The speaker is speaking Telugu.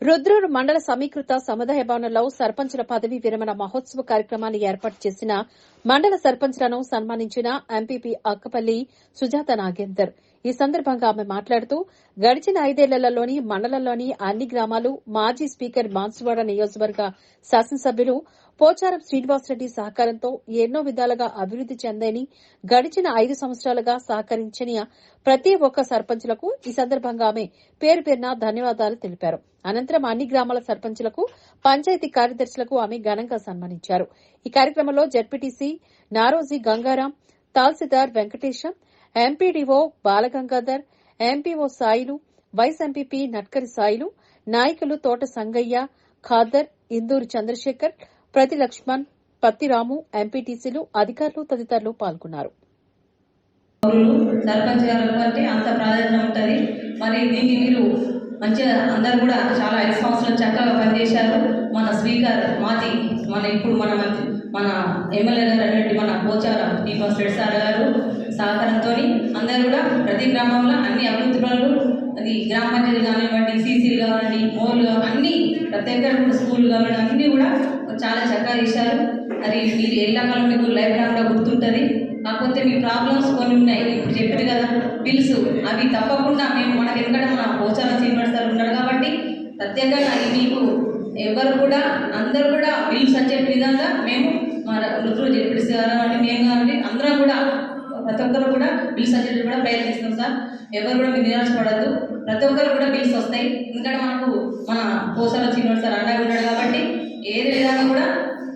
రుద్రూరు మండల సమీకృత సముదాయ భవనంలో సర్పంచుల పదవి విరమణ మహోత్సవ కార్యక్రమాన్ని ఏర్పాటు చేసిన మండల సర్పంచ్లను సన్మానించిన ఎంపీపీ అక్కపల్లి సుజాత నాగేందర్. ఈ సందర్భంగా ఆమె మాట్లాడుతూ గడిచిన ఐదేళ్ళలోని మండలంలోని అన్ని గ్రామాలు మాజీ స్పీకర్ బాన్సువాడ నియోజకవర్గ శాసనసభ్యులు పోచారం శ్రీనివాసరెడ్డి సహకారంతో ఎన్నో విధాలుగా అభివృద్ది చెందని గడిచిన ఐదు సంవత్సరాలుగా సహకరించిన ప్రతి ఒక్క సర్పంచులకు ఈ సందర్భంగా ఆమె పేరు పేరున ధన్యవాదాలు తెలిపారు. అనంతరం అన్ని గ్రామాల సర్పంచులకు పంచాయతీ కార్యదర్శులకు ఆమె ఘనంగా సన్మానించారు. ఈ కార్యక్రమంలో ZPTC Naroji Gangaram tahsildar Venkatesham MPDO Balagangadhar MPO Sailu vice MPP Natkari Sailu నాయకులు తోట సంగయ్య ఖాదర్ ఇందూరు చంద్రశేఖర్ ప్రతి లక్ష్మణ్ పత్తిరాము ఎంపీటీసీలు అధికారులు తదితరులు పాల్గొన్నారు. సర్పంచ్ గారు అంటే అంత ప్రాధాన్యత ఉంటుంది. మరి దీన్ని మీరు మంచిగా అందరు కూడా చాలా ఐదు సంవత్సరాలు చక్కగా పనిచేశారు. మన స్పీకర్ మాజీ మన ఇప్పుడు మన మన ఎమ్మెల్యే గారు అనేటువంటి మన పోచార శ్రీనివాస్ రెడ్డి సార్ గారు సహకారంతో అందరూ కూడా ప్రతి గ్రామంలో అన్ని అభివృద్ధి పనులు అది గ్రామ పంచాయతీలు కానివ్వండి సీసీలు కానివ్వండి మోర్లు కానివ్వండి, అన్ని ప్రతి ఒక్కరు స్కూల్ కానివ్వండి అన్నీ కూడా చాలా చక్కగా చేశారు. అది మీరు ఎల్లకాలం మీకు లైఫ్ లాంగ్గా గుర్తుంటుంది? కాకపోతే మీ ప్రాబ్లమ్స్ కొన్ని ఉన్నాయి. ఇప్పుడు చెప్పారు కదా బిల్స్ అవి తప్పకుండా మేము మనకి ఎందుకంటే మన పోచారం శ్రీనివాస్ సార్ ఉన్నారు కాబట్టి ప్రత్యేకంగా అది మీకు ఎవరు కూడా అందరూ కూడా బిల్స్ వచ్చే విధంగా మేము మా రుద్రు జడ్పీటీసీ మేము కానీ అందరం కూడా ప్రతి ఒక్కరు కూడా బిల్స్ వచ్చేటట్టు కూడా ప్రయత్నిస్తాం సార్. ఎవరు కూడా మీరు నిరాశపడద్దు. ప్రతి ఒక్కరు కూడా బిల్స్ వస్తాయి. ఎందుకంటే మనకు మన పోసాల శ్రీనివాస్ సార్ అండగా ఉన్నాడు కాబట్టి ఏది విధంగా కూడా